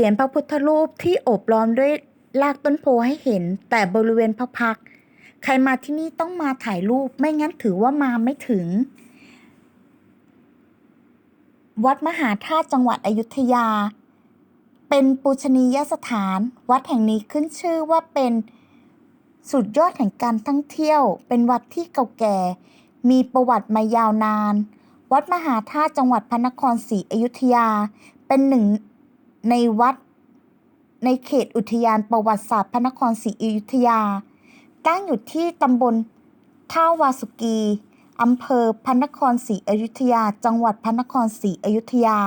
สียนพระพุทธรูปที่โอบล้อมด้วยรากต้นโพให้เห็น แต่บริเวณพระพัก ใครมาที่นี่ต้องมาถ่ายรูปไม่งั้นถือว่ามาไม่ถึง วัดมหาธาตุจังหวัดอยุธยา เป็นปูชนียสถาน วัดแห่งนี้ขึ้นชื่อว่าเป็นสุดยอดแห่งการท่องเที่ยว เป็นวัดที่เก่าแก่ มีประวัติมายาวนาน วัดมหาธาตุจังหวัดพระนครศรีอยุธยา เป็นหนึ่ง ในวัด ในเขตอุทยานประวัติศาสตร์พระนครศรีอยุธยา ตั้งอยู่ที่ตำบลท่าวาสุกีอำเภอพระนครศรีอยุธยา จังหวัดพระนครศรีอยุธยา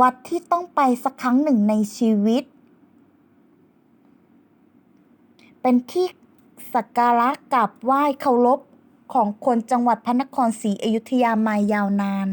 วัดที่ต้องไปสักครั้งหนึ่งในชีวิต เป็นที่สักการะกราบไหว้เคารพของคนจังหวัดพระนครศรีอยุธยามายาวนาน